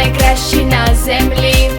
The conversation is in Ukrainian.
Я найкращий на землі.